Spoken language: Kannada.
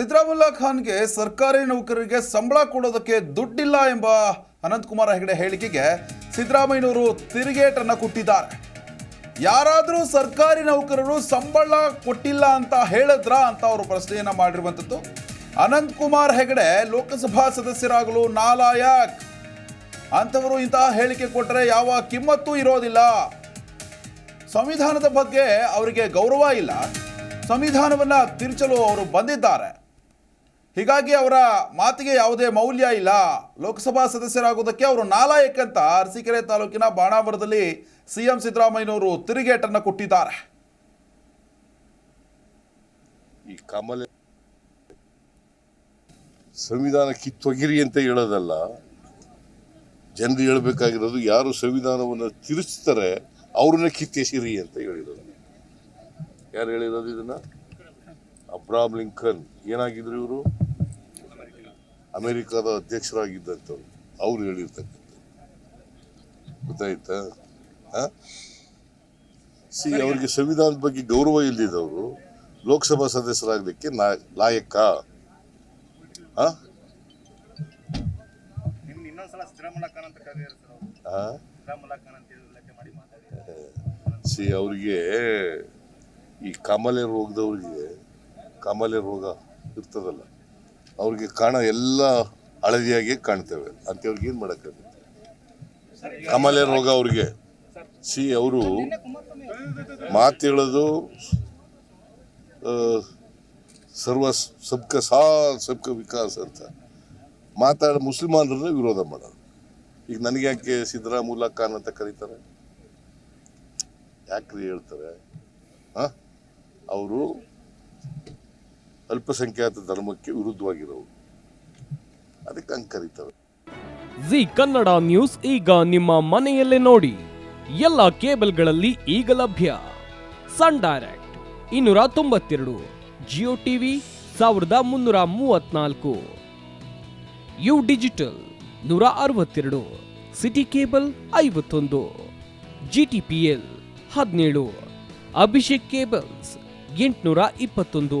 ಸಿದ್ದರಾಮುಲ್ಲಾ ಖಾನ್ಗೆ ಸರ್ಕಾರಿ ನೌಕರರಿಗೆ ಸಂಬಳ ಕೊಡೋದಕ್ಕೆ ದುಡ್ಡಿಲ್ಲ ಎಂಬ ಅನಂತಕುಮಾರ್ ಹೆಗಡೆ ಹೇಳಿಕೆಗೆ ಸಿದ್ದರಾಮಯ್ಯನವರು ತಿರುಗೇಟನ್ನು ಕೊಟ್ಟಿದ್ದಾರೆ. ಯಾರಾದರೂ ಸರ್ಕಾರಿ ನೌಕರರು ಸಂಬಳ ಕೊಟ್ಟಿಲ್ಲ ಅಂತ ಹೇಳಿದ್ರ ಅಂತ ಅವರು ಪ್ರಶ್ನೆಯನ್ನು ಮಾಡಿರುವಂಥದ್ದು. ಅನಂತಕುಮಾರ್ ಹೆಗಡೆ ಲೋಕಸಭಾ ಸದಸ್ಯರಾಗಲು ನಾಲಾಯಕ್. ಅಂಥವರು ಇಂತಹ ಹೇಳಿಕೆ ಕೊಟ್ಟರೆ ಯಾವ ಕಿಮ್ಮತ್ತೂ ಇರೋದಿಲ್ಲ. ಸಂವಿಧಾನದ ಬಗ್ಗೆ ಅವರಿಗೆ ಗೌರವ ಇಲ್ಲ. ಸಂವಿಧಾನವನ್ನು ತಿರುಚಲು ಅವರು ಬಂದಿದ್ದಾರೆ. ಹೀಗಾಗಿ ಅವರ ಮಾತಿಗೆ ಯಾವುದೇ ಮೌಲ್ಯ ಇಲ್ಲ. ಲೋಕಸಭಾ ಸದಸ್ಯರಾಗುವುದಕ್ಕೆ ಅವರು ನಾಲಾಯಕ್ ಅಂತ ಅರಸೀಕೆರೆ ತಾಲೂಕಿನ ಬಾಣಾವರದಲ್ಲಿ ಸಿಎಂ ಸಿದ್ದರಾಮಯ್ಯನವರು ತಿರುಗೇಟನ್ನು ಕೊಟ್ಟಿದ್ದಾರೆ. ಈ ಕಮಲ ಸಂವಿಧಾನ ಕಿತ್ತೊಗಿರಿ ಅಂತ ಹೇಳೋದಲ್ಲ, ಜನರು ಹೇಳಬೇಕಾಗಿರೋದು ಯಾರು ಸಂವಿಧಾನವನ್ನು ತಿರುಚ್ತಾರೆ, ಅವ್ರನ್ನ ಕಿತ್ತೆಸಿರಿ ಅಂತ ಹೇಳಿರೋದು. ಯಾರು ಹೇಳಿರೋದು ಇದನ್ನ? ಅಬ್ರಾಮ್ ಲಿಂಕನ್ ಏನಾಗಿದ್ರು ಇವರು? ಅಮೆರಿಕದ ಅಧ್ಯಕ್ಷರಾಗಿದ್ದಂಥವ್ರು. ಅವ್ರು ಹೇಳಿರ್ತಕ್ಕಂಥ ಗೊತ್ತಾಯ್ತಾ? ಸಿ ಅವರಿಗೆ ಸಂವಿಧಾನದ ಬಗ್ಗೆ ಗೌರವ ಇಲ್ಲದಿದ್ದವರು ಲೋಕಸಭಾ ಸದಸ್ಯರಾಗಲಿಕ್ಕೆ ನಾ ಲಾಯಕ. ಸಿ ಅವರಿಗೆ ಈ ಕಾಮಾಲೆ ರೋಗದವ್ರಿಗೆ ಕಾಮಾಲೆ ರೋಗ ಇರ್ತದಲ್ಲ, ಅವ್ರಿಗೆ ಕಾಣ ಎಲ್ಲ ಹಳದಿಯಾಗಿ ಕಾಣ್ತೇವೆ. ಅಂತವ್ರಿಗೆ ಏನು ಮಾಡೋಕ್ಕಾಗುತ್ತೆ? ಕಾಮಾಲೆ ರೋಗ ಅವ್ರಿಗೆ. ಸಿ, ಅವರು ಮಾತು ಹೇಳೋದು ಸರ್ವ ಸಬ್ಕ ಸಾ ಸಬ್ಕ ವಿಕಾಸ್ ಅಂತ. ಮಾತಾಡ ಮುಸ್ಲಿಮಾನರನ್ನ ವಿರೋಧ ಮಾಡೋದು. ಈಗ ನನಗೆ ಯಾಕೆ ಸಿದ್ದರಾಮುಲ್ಲಾ ಖಾನ್ ಅಂತ ಕರೀತಾರೆ? ಯಾಕ್ರಿ ಹೇಳ್ತಾರೆ? ಅವರು ಅಲ್ಪಸಂಖ್ಯಾತ ಧರ್ಮಕ್ಕೆ ವಿರುದ್ಧವಾಗಿರೋ ಅದಕ್ಕೆ ಹಂಗೆ ಕರೀತಾರೆ ಜಿ ಕನ್ನಡ ನ್ಯೂಸ್ ಈಗ ನಿಮ್ಮ ಮನೆಯಲ್ಲೇ ನೋಡಿ. ಎಲ್ಲ ಕೇಬಲ್ಗಳಲ್ಲಿ ಈಗ ಲಭ್ಯ. ಸನ್ ಡೈರೆಕ್ಟ್ ಇನ್ನೂರ ತೊಂಬತ್ತೆರಡು, ಜಿಯೋ ಟಿವಿ ಸಾವಿರದ ಮುನ್ನೂರ ಮೂವತ್ನಾಲ್ಕು ಯು ಡಿಜಿಟಲ್ ನೂರ ಅರವತ್ತೆರಡು, ಸಿಟಿ ಕೇಬಲ್ ಐವತ್ತೊಂದು ಜಿ ಟಿ ಪಿ ಎಲ್ ಹದಿನೇಳು, ಅಭಿಷೇಕ್ ಕೇಬಲ್ಸ್ ಎಂಟುನೂರ ಇಪ್ಪತ್ತೊಂದು.